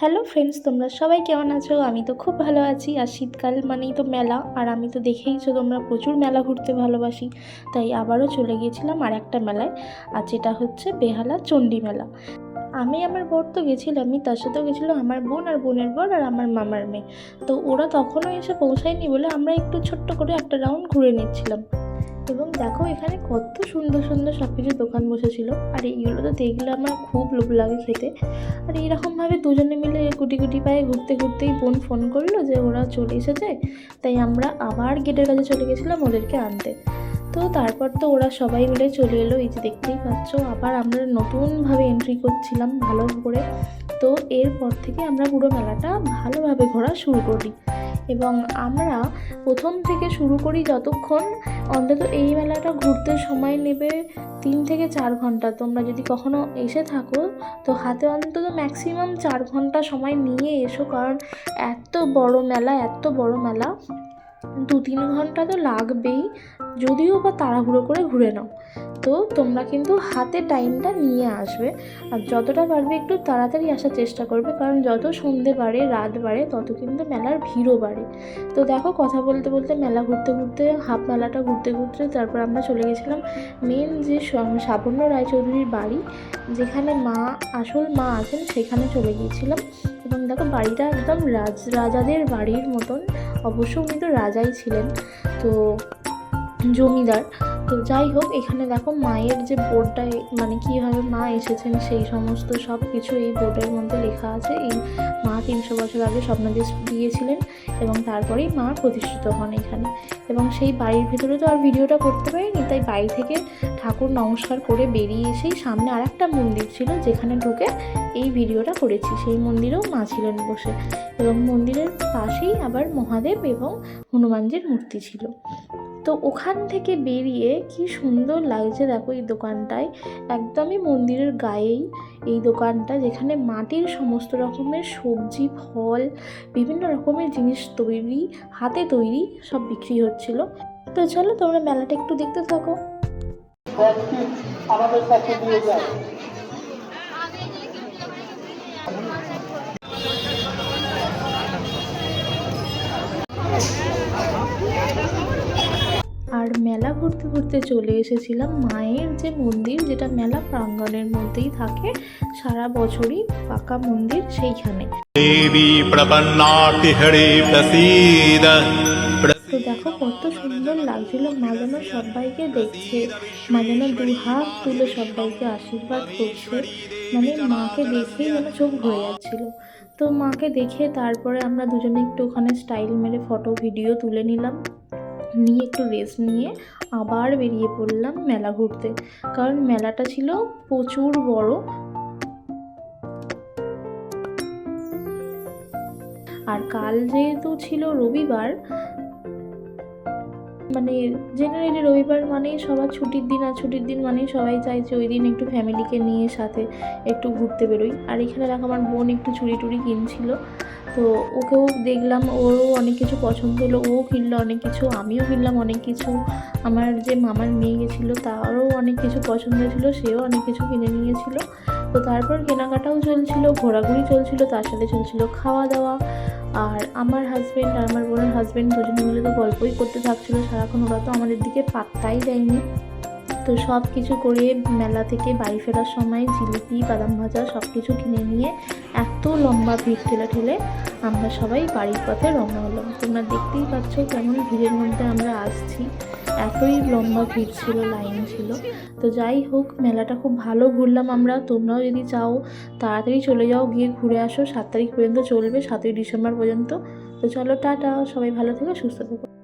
Hello friends, তোমরা সবাই কেমন আছো? আমি তো খুব ভালো আছি। আর শীতকাল মানেই তো মেলা। আর আমি তো দেখেইছো তোমরা প্রচুর মেলা ঘুরতে ভালোবাসি। তাই আবারও চলে গিয়েছিলাম আর একটা মেলায়। আর যেটা হচ্ছে বেহালা চণ্ডী মেলা। আমি আমার বর তো গেছিলামই, তার সাথেও গেছিল আমার বোন আর বোনের বর আর আমার মামার মেয়ে। তো ওরা তখনও এসে পৌঁছায়নি বলে আমরা একটু ছোট্ট করে একটা রাউন্ড ঘুরে নিচ্ছিলাম। এবং দেখো এখানে কত সুন্দর সুন্দর সব কিছু দোকান বসেছিল। আর এইগুলো তো দেখলে আমার খুব লোভ লাগে খেতে। আর এইরকমভাবে দুজনে মিলে গুটি গুটি পায়ে ঘুরতে ঘুরতেই বোন ফোন করল যে ওরা চলে এসেছে, তাই আমরা আবার গেটের কাছে চলে গেছিলাম ওদেরকে আনতে। তো তারপর তো ওরা সবাই মিলে চলে এলো, এই যে দেখতেই পাচ্ছ, আবার আমরা নতুনভাবে এন্ট্রি করছিলাম ভালো করে। তো এরপর থেকে আমরা পুরো মেলাটা ভালোভাবে ঘোরা শুরু করি। এবং আমরা প্রথম থেকে শুরু করি যতক্ষণ অন্তত এই মেলাটা ঘুরতে সময় নেবে তিন থেকে চার ঘণ্টা। তোমরা যদি কখনো এসে থাকো, তো হাতে অন্তত ম্যাক্সিমাম চার ঘণ্টা সময় নিয়ে এসো, কারণ এত বড় মেলা, এত বড় মেলা। দু তিন ঘণ্টা তো লাগবেই, যদিও বা তাড়াহুড়ো করে ঘুরে নাও। তো তোমরা কিন্তু হাতে টাইমটা নিয়ে আসবে, আর যতটা পারবে একটু তাড়াতাড়ি আসার চেষ্টা করবে, কারণ যত সন্ধে বাড়ে, রাত বাড়ে, তত কিন্তু মেলার ভিড়ও বাড়ে। তো দেখো কথা বলতে বলতে মেলা ঘুরতে ঘুরতে, হাফ মেলাটা ঘুরতে ঘুরতে তারপর আমরা চলে গেছিলাম মেন যে সাবর্ণ রায়চৌধুরীর বাড়ি, যেখানে মা, আসল মা আছেন, সেখানে চলে গিয়েছিলাম। এবং দেখো বাড়িটা একদম রাজ রাজাদের বাড়ির মতন। অবশ্য উনি তো রাজাই ছিলেন তো জমিদার। তো যাই হোক, এখানে দেখো মায়ের যে বোর্ডটা মানে কীভাবে মা এসেছেন সেই সমস্ত সব কিছু এই বোর্ডের মধ্যে লেখা আছে। এই মা তিনশো বছর আগে স্বপ্নাদেশ দিয়েছিলেন এবং তারপরেই মা প্রতিষ্ঠিত হন এখানে। এবং সেই বাড়ির ভিতরে তো আর ভিডিওটা করতে পারিনি, তাই বাড়ি থেকে ঠাকুর নমস্কার করে বেরিয়ে এসেই সামনে আর একটা মন্দির ছিল, যেখানে ঢুকে এই ভিডিওটা করেছি। সেই মন্দিরেও মা ছিলেন বসে। এবং মন্দিরের পাশেই আবার মহাদেব এবং হনুমানজির মূর্তি ছিল। তো ওখান থেকে বেরিয়ে কি সুন্দর লাগছে দেখো এই দোকানটায়। একদমই মন্দিরের গায়েই এই দোকানটা, যেখানে মাটির সমস্ত রকমের সবজি, ফল, বিভিন্ন রকমের জিনিস তৈরি, হাতে তৈরি সব বিক্রি হচ্ছিল। তো চলো তোমরা মেলাটা একটু দেখতে থাকো। আমাদের কাছে আর মেলা ঘুরতে ঘুরতে চলে এসেছিলাম মায়ের যে মন্দির যেটা মেলা প্রাঙ্গণের মধ্যেই থাকে সারা বছরই পাকা মন্দির সেইখানে। তো দেখো কত সুন্দর লাগছিল মা যেন সবাইকে দেখছে মা দু হাত তুলে সবাইকে আশীর্বাদ করছে মানে মাকে দেখে যেন চোখ ভরে যাচ্ছিল। তো মাকে দেখে তারপরে আমরা দুজনে একটু ওখানে স্টাইল মেরে ফটো ভিডিও তুলে নিলাম। নিয়ে একটু রেস্ট নিয়ে আবার বেরিয়ে পড়লাম মেলা ঘুরতে। কারণ মেলাটা ছিল প্রচুর বড়। আর কাল যেহেতু ছিল রবিবার মানে জেনারেলি রবিবার মানেই সবার ছুটির দিন, আর ছুটির দিন মানেই সবাই চাইছে ওই দিন একটু ফ্যামিলিকে নিয়ে সাথে একটু ঘুরতে বেরোই। আর এখানে দেখো আমার বোন একটু চুরি টুরি কিনছিল। তো ওকেও দেখলাম, ওরও অনেক কিছু পছন্দ হলো, ও কিনলো অনেক কিছু, আমিও কিনলাম অনেক কিছু। আমার যে মামার মেয়ে গেছিল, তারও অনেক কিছু পছন্দ ছিল সেও অনেক কিছু কিনে নিয়েছিল। তো তারপর কেনাকাটাও চলছিল, ঘোরাঘুরি চলছিল, তার সাথে চলছিল খাওয়া দাওয়া আর আমার হাজব্যান্ড আর আমার বোনের হাজব্যান্ড দুজনে মিলে তো গল্পই করতে থাকছিলো, সারাক্ষণ ওরা তো আমাদের দিকে পাত্তাই দেয়নি। তো সব কিছু করে মেলা থেকে বাড়ি ফেরার সময় জিলিপি, বাদাম ভাজা সব কিছু কিনে নিয়ে এত লম্বা ভিড় ঠেলে ঠেলে আমরা সবাই বাড়ির পথে রওনা হলাম। তোমরা দেখতেই পাচ্ছ কেমন ভিড়ের মধ্যে আমরা আসছি। এতই লম্বা ভিড় ছিল, লাইন ছিল। তো যাই হোক, মেলাটা খুব ভালো ঘুরলাম আমরা। তোমরাও যদি চাও তাড়াতাড়ি চলে যাও, গিয়ে ঘুরে আসো। সাত তারিখ পর্যন্ত চলবে, সাতই ডিসেম্বর পর্যন্ত। তো চলো, টাটা। সবাই ভালো থেকো, সুস্থ থেকো।